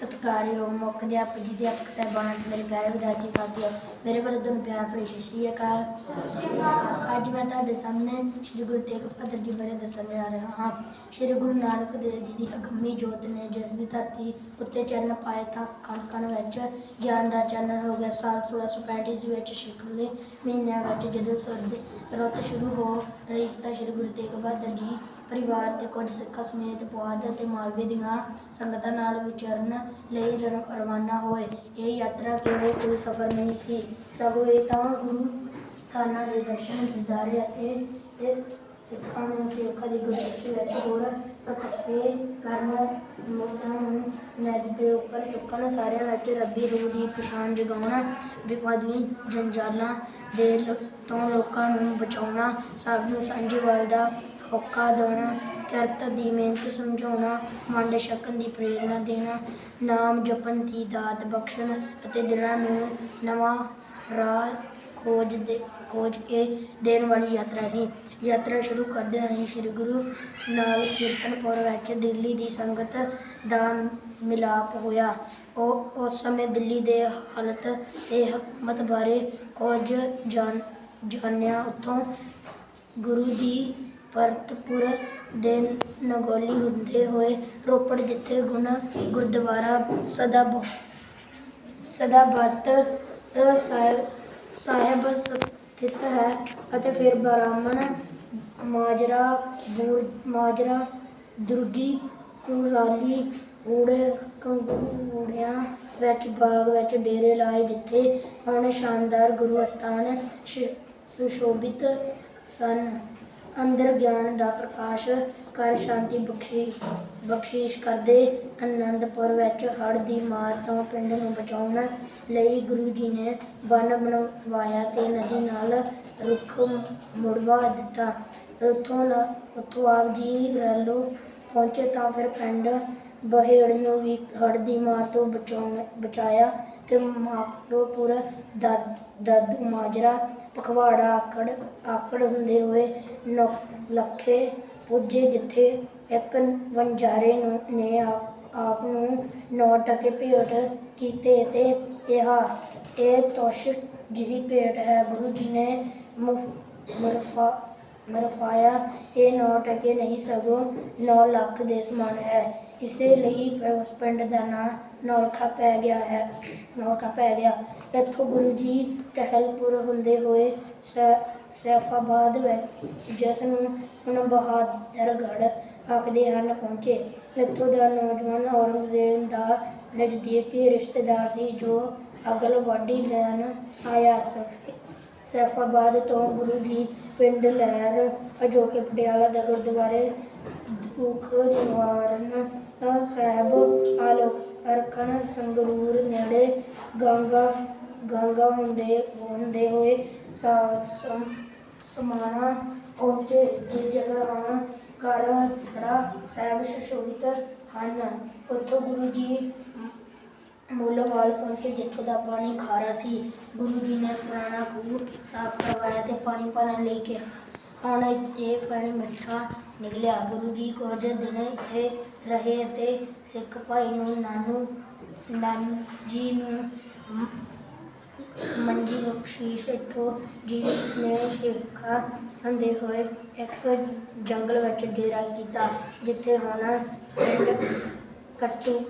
ਸਤਿਕਾਰਯੋਗ ਮੁੱਖ ਅਧਿਆਪਕ ਜੀ, ਅਧਿਆਪਕ ਸਾਹਿਬਾਨ ਅਤੇ ਮੇਰੇ ਪਿਆਰੇ ਵਿਦਿਆਰਥੀ ਸਾਥੀਓ, ਮੇਰੇ ਵੱਲੋਂ ਤੁਹਾਨੂੰ ਪਿਆਰ ਭਰੀ ਸਤਿ ਸ਼੍ਰੀ ਅਕਾਲ। ਅੱਜ ਮੈਂ ਤੁਹਾਡੇ ਸਾਹਮਣੇ ਸ੍ਰੀ ਗੁਰੂ ਤੇਗ ਬਹਾਦਰ ਜੀ ਬਾਰੇ ਦੱਸਣ ਜਾ ਰਿਹਾ ਹਾਂ। ਸ੍ਰੀ ਗੁਰੂ ਨਾਨਕ ਦੇਵ ਜੀ ਦੀ ਅਗੰਮੀ ਜੋਤ ਨੇ ਜਿਸ ਵੀ ਧਰਤੀ ਉੱਤੇ ਚਰਨ ਪਾਏ ਤਾਂ ਕਣ ਕਣ ਵਿੱਚ, ਗਿਆਨ ਦਾ ਚਾਨਣ ਹੋ ਗਿਆ। ਸਾਲ 1635 ਈਸਵੀ ਵਿੱਚ ਸ਼ਿਕਰ ਦੇ ਮਹੀਨਿਆਂ ਵਿੱਚ ਜਦੋਂ ਸਰਦ ਰੁੱਤ ਸ਼ੁਰੂ ਹੋ ਰਹੀ ਸੀ ਤਾਂ ਸ੍ਰੀ ਗੁਰੂ ਤੇਗ ਬਹਾਦਰ ਜੀ ਪਰਿਵਾਰ ਤੇ ਕੁਝ ਸਿੱਖਾਂ ਸਮੇਤ ਪੁਆਧ ਅਤੇ ਮਾਲਵੇ ਦੀਆਂ ਸੰਗਤਾਂ ਨਾਲ ਵਿਚਰਨ ਲਈ ਰ- ਰਵਾਨਾ ਹੋਏ। ਇਹ ਯਾਤਰਾ ਕੇਵਲ ਕੋਈ ਸਫ਼ਰ ਨਹੀਂ ਸੀ। ਸਗੋਂ ਇਹ ਤਾਂ ਗੁਰੂ ਸਥਾਨਾਂ ਦੇ ਦਰਸ਼ਨ ਦਿਦਾਰੇ ਅਤੇ ਇਹ ਸਿੱਖਾਂ ਨੂੰ, ਸਿੱਖਾਂ ਦੀ ਗੁਰਸਿੱਖੀ ਵਿੱਚ ਹੋਰ ਪੱਕੇ ਕਰਨ ਲੋਕਾਂ ਨੂੰ ਨੱਜ ਦੇ ਉੱਪਰ ਚੁੱਕਣ, ਸਾਰਿਆਂ ਵਿੱਚ ਰੱਬੀ ਰੂਹ ਦੀ ਪਛਾਣ ਜਗਾਉਣਾ ਵਿਪਾਦੀ ਜੰਜਾਲਾਂ ਦੇ ਲ- ਤੋਂ ਲੋਕਾਂ ਨੂੰ ਬਚਾਉਣਾ, ਸਭ ਨੂੰ ਸਾਂਝੀ ਵੱਲ ਦਾ ਹੋਕਾ ਦੇਣਾ, ਚਰਤ ਦੀ ਮਿਹਨਤ ਸਮਝਾਉਣਾ, ਮੰਡ ਛਕਣ ਦੀ ਪ੍ਰੇਰਣਾ ਦੇਣਾ, ਨਾਮ ਜਪਣ ਦੀ ਦਾਤ ਬਖਸ਼ਣ ਅਤੇ ਦਿਲਾਂ ਨੂੰ ਨਵਾਂ ਰਾਹ ਖੋਜ ਦੇ, ਖੋਜ ਕੇ ਦੇਣ ਵਾਲੀ ਯਾਤਰਾ ਸੀ। ਯਾਤਰਾ ਸ਼ੁਰੂ ਕਰਦੇ ਹੀ ਸ੍ਰੀ ਗੁਰੂ ਨਾਲ ਕੀਰਤਨਪੁਰ ਵਿੱਚ ਦਿੱਲੀ ਦੀ ਸੰਗਤ ਦਾ ਮਿਲਾਪ ਹੋਇਆ। ਉਹ, ਉਸ ਸਮੇਂ ਦਿੱਲੀ ਦੇ ਹਾਲਤ ਤੇ ਹਕਮਤ ਬਾਰੇ ਕੁਝ ਜਾਣ, ਜਾਣਿਆ। ਉੱਥੋਂ ਗੁਰੂ ਦੀ ਪਰਤਪੁਰ ਦੇ ਨਗੋਲੀ ਹੁੰਦੇ ਹੋਏ ਰੋਪੜ ਜਿੱਥੇ ਗੁਣ ਗੁਰਦੁਆਰਾ ਸਦਾ ਬ- ਸਦਾ ਬਰਤ ਸਾਹਿਬ ਸਾਹਿਬ ਸਥਿਤ ਹੈ ਅਤੇ ਫਿਰ ਬ੍ਰਾਹਮਣ ਮਾਜਰਾ, ਬੂਰ, ਮਾਜਰਾ, ਦੁਰਗੀ ਕੁਰਾਲੀ ਊੜੇ ਕੰਗੂੜਿਆਂ ਵਿੱਚ, ਬਾਗ ਵਿੱਚ ਡੇਰੇ ਲਾਏ, ਜਿੱਥੇ ਹੁਣ ਸ਼ਾਨਦਾਰ ਗੁਰੂ ਅਸਥਾਨ ਸ਼- ਸੁਸ਼ੋਭਿਤ ਸਨ। ਅੰਦਰ ਗਿਆਨ ਦਾ ਪ੍ਰਕਾਸ਼ ਕਰ ਸ਼ਾਂਤੀ ਬਖਸ਼ੀ, ਬਖਸ਼ਿਸ਼ ਕਰਦੇ, ਅਨੰਦਪੁਰ ਵਿੱਚ ਹੜ੍ਹ ਦੀ ਮਾਰ ਤੋਂ ਪਿੰਡ ਨੂੰ ਬਚਾਉਣ ਲਈ ਗੁਰੂ ਜੀ ਨੇ ਬੰਨ ਬਣਵਾਇਆ ਤੇ ਨਦੀ ਨਾਲ ਰੁੱਖ ਮੁੜਵਾ ਦਿੱਤਾ। ਉੱਥੋਂ ਉੱਥੋਂ ਆਪ ਜੀ ਰੈਲੋ ਪਹੁੰਚੇ ਤਾਂ ਫਿਰ ਪਿੰਡ ਬਹੇੜ ਨੂੰ ਵੀ ਹੜ੍ਹ ਦੀ ਮਾਰ ਤੋਂ ਬਚਾਉਣ, ਬਚਾਇਆ ਤੇ ਮਾਕਰੋਪੁਰ ਦਾ ਦਾਦੂ ਮਾਜਰਾ, ਪਖਵਾੜਾ ਆਕੜ ਆਕੜ ਹੁੰਦੇ ਹੋਏ ਨੌ- ਲੱਖੇ ਪੁੱਜੇ ਜਿੱਥੇ ਇੱਕ ਵਣਜਾਰੇ ਨੂੰ, ਨੇ ਆਪ ਨੂੰ ਨੌ ਟਕੇ ਭੇਟ ਕੀਤੇ ਤੇ ਕਿਹਾ, ਇਹ ਤੋਸ਼ ਜਿਹੀ ਭੇਟ ਹੈ, ਗੁਰੂ ਜੀ ਨੇ ਮੁਰਫਾ ਮਰਫਾਇਆ, ਇਹ ਨੌ ਟਕੇ ਨਹੀਂ, ਸਗੋਂ 9 ਲੱਖ ਦੇ ਸਮਾਨ ਹੈ। ਇਸੇ ਲਈ ਉਸ ਪਿੰਡ ਦਾ ਨਾਂ ਨੌਲਖਾ ਪੈ ਗਿਆ ਹੈ। ਨੌਲਖਾ ਪੈ ਗਿਆ। ਇੱਥੋਂ ਗੁਰੂ ਜੀ ਟਹਿਲਪੁਰ ਹੁੰਦੇ ਹੋਏ ਸੈਫਾਬਾਦ ਵਿੱਚ ਜਿਸ ਨੂੰ ਹੁਣ ਬਹਾਦਰਗੜ੍ਹ ਆਖਦੇ ਹਨ ਪਹੁੰਚੇ। ਇੱਥੋਂ ਦਾ ਨੌਜਵਾਨ ਔਰੰਗਜ਼ੇਬ ਦਾ ਨਜ਼ਦੀਕੀ ਰਿਸ਼ਤੇਦਾਰ ਸੀ, ਜੋ ਅਗਲ ਵਾਢੀ ਲੈਣ ਆਇਆ ਸੀ। ਸੈਫਾਬਾਦ ਤੋਂ ਗੁਰੂ ਜੀ ਪਿੰਡ ਲਹਿਰ, ਅਜੋਕੇ ਪਟਿਆਲਾ ਦਾ ਗੁਰਦੁਆਰੇ ਦੁੱਖ ਨਿਵਾਰਨ ਸਾਹਿਬ ਆਲੋ ਅਰਖਣ, ਸੰਗਰੂਰ ਨੇੜੇ ਗੰਗਾ ਗੰਗਾ ਹੁੰਦੇ ਹੁੰਦੇ ਹੋਏ ਸਾ- ਸਮਾਣਾ ਪਹੁੰਚੇ ਜਿਸ ਜਗ੍ਹਾ ਹੁਣ ਘਰ ਖੜਾ ਸਾਹਿਬ ਸੁਸ਼ੋਭਿਤ ਹਨ। ਉੱਥੋਂ ਗੁਰੂ ਜੀ ਮੁੱਲਵਾਲ ਪਹੁੰਚੇ ਜਿੱਥੋਂ ਦਾ ਪਾਣੀ ਖਾਰਾ ਸੀ, ਗੁਰੂ ਜੀ ਨੇ ਪੁਰਾਣਾ ਖੂਹ ਸਾਫ਼ ਕਰਵਾਇਆ ਤੇ ਪਾਣੀ ਭਰਨ ਲਈ ਕਿਹਾ। ਹੁਣ ਇਹ ਪਾਣੀ ਮਿੱਠਾ ਨਿਕਲਿਆ। ਗੁਰੂ ਜੀ ਕੁਝ ਦਿਨ ਇੱਥੇ ਰਹੇ ਤੇ ਸਿੱਖ ਭਾਈ ਨੂੰ ਨਾਨੂ ਨਾਨੂ ਜੀ ਨੂੰ ਮੰਜੀ ਬਖਸ਼ੀਸ਼ ਇੱਥੋਂ ਜੀ ਨੇ ਸਿੱਖਾਂ ਹੁੰਦੇ ਹੋਏ ਇੱਕ ਜੰਗਲ ਵਿੱਚ ਡੇਰਾ ਕੀਤਾ, ਜਿੱਥੇ ਹੁਣ ਕੱਟੂ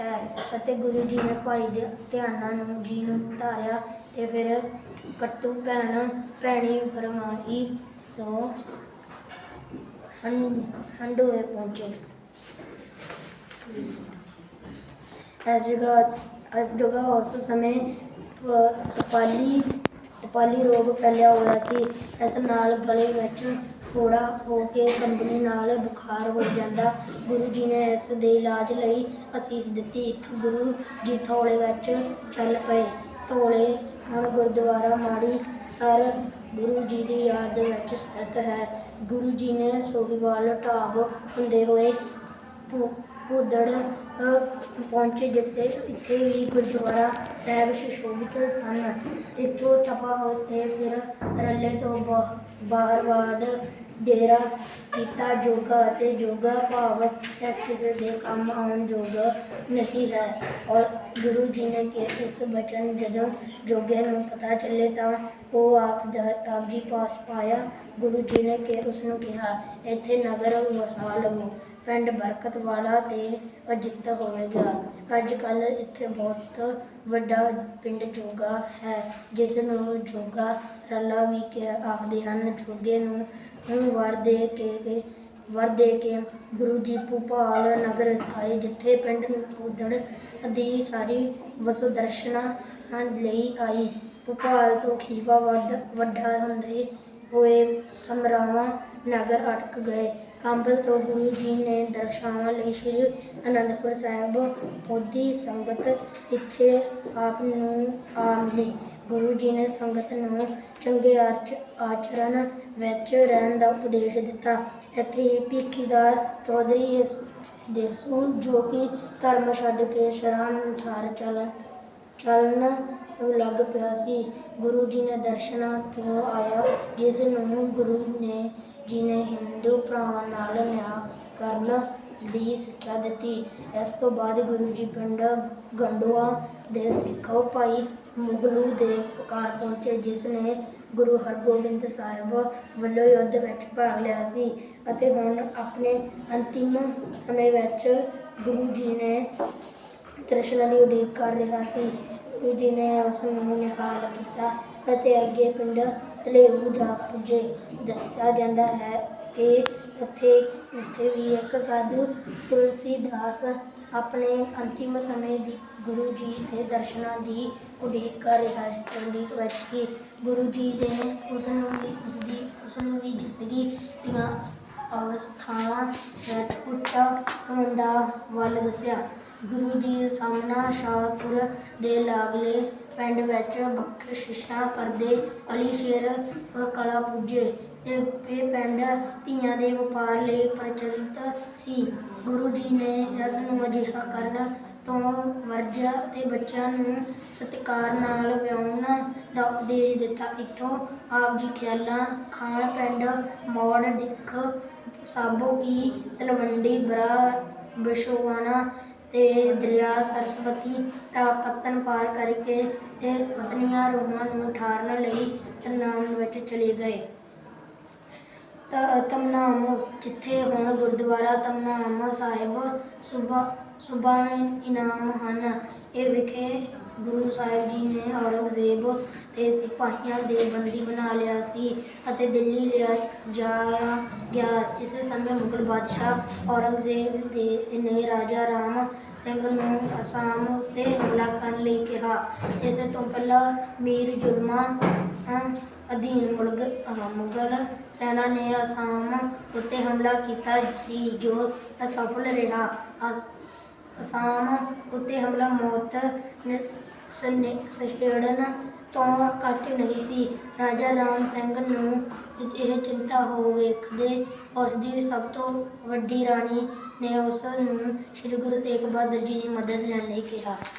ਹੈ ਅਤੇ ਗੁਰੂ ਜੀ ਨੇ ਭਾਈ ਦੇ ਧਿਆਨਾਂ ਨੂੰ ਜੀ ਧਾਰਿਆ ਤੇ ਫਿਰ ਕੱਟੂ ਭੈਣ ਭੈਣੀ ਫਰਮਾਈ ਤੋਂ ਹੰਡੋਏ ਪਹੁੰਚੇ। ਇਸ ਜਗ੍ਹਾ ਇਸ ਜਗ੍ਹਾ ਉਸ ਸਮੇਂ ਪ- ਤਪਾਲੀ ਤਪਾਲੀ ਰੋਗ ਫੈਲਿਆ ਹੋਇਆ ਸੀ। ਇਸ ਨਾਲ ਗਲੇ ਵਿੱਚ ਫੋੜਾ ਹੋ ਕੇ ਕੰਬਣੀ ਨਾਲ ਬੁਖਾਰ ਹੋ ਜਾਂਦਾ। ਗੁਰੂ ਜੀ ਨੇ ਇਸ ਦੇ ਇਲਾਜ ਲਈ ਅਸੀਸ ਦਿੱਤੀ। ਇੱਥੋਂ ਗੁਰੂ ਜੀ ਥੋੜੇ ਵਿੱਚ ਚੱਲ ਪਏ। ਥੋੜੇ ਹੁਣ ਗੁਰਦੁਆਰਾ ਮਾੜੀ ਸਰ ਗੁਰੂ ਜੀ ਦੀ ਯਾਦ ਵਿੱਚ ਸਥਿਤ ਹੈ। ਗੁਰੂ ਜੀ ਨੇ ਸੋਹੀਵਾਲ ਢਾਬ ਹੁੰਦੇ ਹੋਏ ਉਦੜ ਪਹੁੰਚੇ ਜਿੱਥੇ, ਇੱਥੇ ਹੀ ਗੁਰਦੁਆਰਾ ਸਾਹਿਬ ਸੁਸ਼ੋਭਿਤ ਸਨ। ਇੱਥੋਂ ਤਪਾ ਹੋ ਤੇ ਫਿਰ ਰੱਲੇ ਤੋਂ ਬਾ- ਬਾਹਰ ਵਾੜ ਡੇਰਾ ਕੀਤਾ ਯੋਗਾ ਅਤੇ ਯੋਗਾ ਭਾਵ ਇਸ ਕਿਸੇ ਦੇ ਕੰਮ ਆਉਣ ਯੋਗਾ ਨਹੀਂ ਹੈ। ਔਰ ਗੁਰੂ ਜੀ ਨੇ ਕਿ ਇਸ ਬਚਨ ਜਦੋਂ ਜੋਗੇ ਨੂੰ ਪਤਾ ਚੱਲੇ ਤਾਂ ਉਹ ਆਪ ਦਾ ਆਪ ਜੀ ਪਾਸ ਪਾਇਆ। ਗੁਰੂ ਜੀ ਨੇ ਕਿ ਉਸ ਨੂੰ ਕਿਹਾ, ਇੱਥੇ ਨਗਰ ਵਸਾ ਲਵੋ ਪਿੰਡ ਬਰਕਤ ਵਾਲਾ ਤੇ ਅਜਿੱਤ ਹੋਵੇਗਾ। ਅੱਜ ਕੱਲ ਇੱਥੇ ਬਹੁਤ ਵੱਡਾ ਪਿੰਡ ਜੋਗਾ ਹੈ, ਜਿਸ ਨੂੰ ਜੋਗਾ ਰੱਲਾ ਵੀ ਕਿ ਆਖਦੇ ਹਨ। ਜੋਗੇ ਨੂੰ ਹੁਣ ਵਰ ਦੇ ਕੇ ਵਰ ਦੇ ਕੇ ਗੁਰੂ ਜੀ ਭੋਪਾਲ ਨਗਰ ਆਏ, ਜਿੱਥੇ ਪਿੰਡ ਉਦੜ ਦੀ ਸਾਰੀ ਵਸੂ ਦਰਸ਼ਨਾਂ ਲਈ ਆਈ। ਭੋਪਾਲ ਤੋਂ ਖੀਵਾ ਵੱਡ, ਵੱਡਾ ਹੁੰਦੇ ਹੋਏ ਸਮਰਾਵਾਂ ਨਗਰ ਅਟਕ ਗਏ। ਕੰਬਲ ਤੋਂ ਗੁਰੂ ਜੀ ਨੇ ਦਰਸ਼ਾਵਾਂ ਲਈ ਸ੍ਰੀ ਅਨੰਦਪੁਰ ਸਾਹਿਬ ਪਹੁੰਚੀ। ਸੰਗਤ ਇੱਥੇ ਆਪ ਨੂੰ ਆ ਮਿਲੀ। ਗੁਰੂ ਜੀ ਨੇ ਸੰਗਤ ਨੂੰ ਚੰਗੇ ਆਚਰਣ ਵਿੱਚ ਰਹਿਣ ਦਾ ਉਪਦੇਸ਼ ਦਿੱਤਾ। ਇੱਥੇ ਹੀ ਭੀਖੀਦਾਰ ਚੌਧਰੀ ਇਸ ਦੇਸੂ ਜੋ ਕਿ ਧਰਮ ਛੱਡ ਕੇ ਸ਼ਰਾਂ ਅਨੁਸਾਰ ਚੱਲ, ਚੱਲਣ ਲੱਗ ਪਿਆ ਸੀ। ਗੁਰੂ ਜੀ ਨੇ ਦਰਸ਼ਨਾਂ ਤੋਂ ਆਇਆ, ਜਿਸ ਨੂੰ ਗੁਰੂ ਨੇ ਜੀ ਹਿੰਦੂ ਭਰਾਵਾਂ ਨਾਲ ਨਿਆਂ ਕਰਨ ਦੀ ਸਿੱਖਿਆ ਦਿੱਤੀ। ਇਸ ਤੋਂ ਬਾਅਦ ਗੁਰੂ ਜੀ ਪਿੰਡ ਗੰਡੋਆ ਦੇ ਸਿੱਖੋ ਭਾਈ ਮੁਗਲੂ ਦੇ ਘਰ ਪਹੁੰਚੇ, ਜਿਸ ਨੇ ਗੁਰੂ ਹਰਗੋਬਿੰਦ ਸਾਹਿਬ ਵੱਲੋਂ ਯੁੱਧ ਵਿੱਚ ਭਾਗ ਲਿਆ ਸੀ ਅਤੇ ਹੁਣ ਆਪਣੇ ਅੰਤਿਮ ਸਮੇਂ ਵਿੱਚ ਗੁਰੂ ਜੀ ਨੇ ਤ੍ਰਿਸ਼ਨਾ ਦੀ ਉਡੀਕ ਕਰ ਰਿਹਾ ਸੀ। ਗੁਰੂ ਜੀ ਨੇ ਉਸ ਨੂੰ ਨਿਕਾਲ ਕੀਤਾ ਅਤੇ ਅੱਗੇ ਪਿੰਡ ਤਲੇਊ ਜਾ ਪੁੱਜੇ ਦੱਸਿਆ ਜਾਂਦਾ ਹੈ ਕਿ ਉੱਥੇ ਉੱਥੇ ਵੀ ਇੱਕ ਸਾਧੂ ਤੁਲਸੀਦਾਸ ਆਪਣੇ ਅੰਤਿਮ ਸਮੇਂ ਦੀ ਗੁਰੂ ਜੀ ਦੇ ਦਰਸ਼ਨਾਂ ਦੀ ਉਡੀਕ ਕਰ ਰਿਹਾ ਸੀ, ਉਡੀਕ ਵਿੱਚ ਸੀ ਗੁਰੂ ਜੀ ਦੇ ਉਸ ਨੂੰ ਵੀ ਉਸ ਦੀ ਉਸ ਨੂੰ ਵੀ ਜ਼ਿੰਦਗੀ ਦੀਆਂ ਅਵਸਥਾਵਾਂ ਵਿੱਚ ਉੱਚਾ ਹੋਣ ਦਾ ਵੱਲ ਦੱਸਿਆ। ਗੁਰੂ ਜੀ ਸਾਹਮਣਾ ਸ਼ਾਹਪੁਰ ਦੇ ਲਾਗਲੇ ਪਿੰਡ ਵਿੱਚ ਬਖਸ਼ਿਸ਼ਾਂ ਕਰਦੇ ਅਲੀ ਸ਼ੇਰ, ਕਲਾ ਪੁੱਜੇ। ਇਹ ਪਿੰਡ ਧੀਆਂ ਦੇ ਵਪਾਰ ਲਈ ਪ੍ਰਚਲਿਤ ਸੀ। ਗੁਰੂ ਜੀ ਨੇ ਇਸ ਨੂੰ ਅਜਿਹਾ ਕਰਨ ਤੋਂ ਵਰਜਿਆ ਤੇ ਬੱਚਿਆਂ ਨੂੰ ਸਤਿਕਾਰ ਨਾਲ ਵਿਆਹੁਣ ਦਾ ਉਪਦੇਸ਼ ਦਿੱਤਾ। ਇੱਥੋਂ ਆਪ ਜੀ ਖਿਆਲਾਂ ਖਾਣ ਪਿੰਡ ਮੌੜ ਦਿੱਖ। ਸਾਬੋ ਕੀ ਤਲਵੰਡੀ ਬਰਾ ਬਿਸ਼ੋਵਾਣਾ ਤੇ ਦਰਿਆ ਸਰਸਵਤੀ ਦਾ ਪਤਨ ਪਾਰ ਕਰਕੇ ਇਹ ਪਤਨੀਆਂ ਰੂਹਾਂ ਨੂੰ ਠਾਰਨ ਲਈ ਤਨਾਮ ਵਿੱਚ ਚਲੇ ਗਏ। ਤ- ਤਮਨਾਮ ਜਿੱਥੇ ਹੁਣ ਗੁਰਦੁਆਰਾ ਤਮਨਾਮ ਸਾਹਿਬ ਸੁਬਾ ਸੁਬਾ ਇਨਾਮ ਹਨ, ਇਹ ਵਿਖੇ ਗੁਰੂ ਸਾਹਿਬ ਜੀ ਨੇ ਔਰੰਗਜ਼ੇਬ ਤੇ ਸਿਪਾਹੀਆਂ ਦੇ ਬੰਦੀ ਬਣਾ ਲਿਆ ਸੀ ਅਤੇ ਦਿੱਲੀ ਲਿਆ ਜਾਇਆ ਗਿਆ। ਇਸੇ ਸਮੇਂ ਮੁਗਲ ਬਾਦਸ਼ਾਹ ਔਰੰਗਜ਼ੇਬ ਦੇ ਨੇ ਰਾਜਾ ਰਾਮ ਸਿੰਘ ਨੂੰ ਅਸਾਮ ਉੱਤੇ ਹਮਲਾ ਕਰਨ ਲਈ ਕਿਹਾ। ਇਸ ਤੋਂ ਪਹਿਲਾਂ ਮੀਰ ਜ਼ੁਲਮਾਂ ਅਧੀਨ ਮੁਲਗ ਮੁਗਲ ਸੈਨਾ ਨੇ ਅਸਾਮ ਉੱਤੇ ਹਮਲਾ ਕੀਤਾ ਸੀ, ਜੋ ਅਸਫਲ ਰਿਹਾ। ਅਸ- ਅਸਾਮ ਉੱਤੇ ਹਮਲਾ, ਮੌਤ ਨਿਸ- ਸਨੇ- ਸਹੇੜਨ ਤੋਂ ਘੱਟ ਨਹੀਂ ਸੀ। ਰਾਜਾ ਰਾਮ ਸਿੰਘ ਨੂੰ ਇਹ ਚਿੰਤਾ ਹੋ ਵੇਖਦੇ ਉਸ ਦੀ ਸਭ ਤੋਂ ਵੱਡੀ ਰਾਣੀ ਨੇ ਉਸ ਨੂੰ ਸ੍ਰੀ ਗੁਰੂ ਤੇਗ ਬਹਾਦਰ ਜੀ ਦੀ ਮਦਦ ਲੈਣ ਲਈ ਕਿਹਾ।